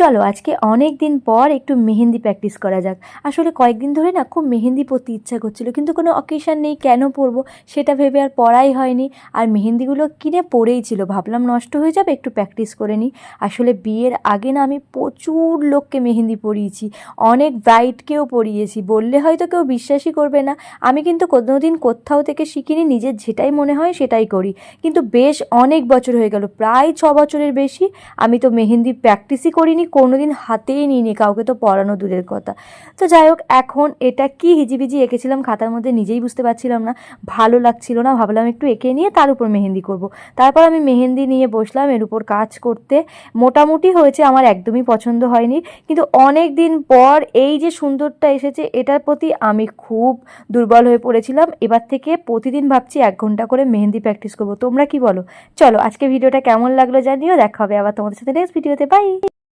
চলো আজকে অনেক দিন পর একটু মেহেন্দি প্র্যাকটিস করা যাক। আসলে কয়েকদিন ধরে না খুব মেহেন্দি পরতে ইচ্ছা করছিল, কিন্তু কোনো অকেশান নেই, কেন পরবো সেটা ভেবে আর পড়াই হয়নি। আর মেহেন্দিগুলো কিনে পড়েই ছিল, ভাবলাম নষ্ট হয়ে যাবে, একটু প্র্যাকটিস করে নিই। আসলে বিয়ের আগে না আমি প্রচুর লোককে মেহেন্দি পরিয়েছি, অনেক ব্রাইডকেও পরিয়েছি, বললে হয়তো কেউ বিশ্বাসই করবে না। আমি কিন্তু কোনোদিন কোথাও থেকে শিখিনি, নিজের যেটাই মনে হয় সেটাই করি। কিন্তু বেশ অনেক বছর হয়ে গেল, প্রায় ছ বছরের বেশি আমি তো মেহেন্দি প্র্যাকটিসই করিনি কোনোদিন হাতেই নিইনি কাউকে তো পড়ানো দূরের কথা। তো যাই হোক, এখন এটা কি হিজিবিজি এঁকেছিলাম খাতার মধ্যে নিজেই বুঝতে পারছিলাম না। ভালো লাগছিল না, ভাবলাম একটু এঁকে নিয়ে তার উপর মেহেন্দি করব। তারপর আমি মেহেন্দি নিয়ে বসলাম, এর উপর কাজ করতে। মোটামুটি হয়েছে, আমার একদমই পছন্দ হয়নি। কিন্তু অনেক দিন পর এই যে সুন্দরটা এসেছে, এটার প্রতি আমি খুব দুর্বল হয়ে পড়েছিলাম। এবার থেকে প্রতিদিন ভাবছি এক ঘণ্টা করে মেহেন্দি প্র্যাকটিস করব। তোমরা কি বলো? চলো আজকে ভিডিওটা কেমন লাগল জানিও। দেখা হবে আবার তোমাদের সাথে নেক্সট ভিডিওতে বাই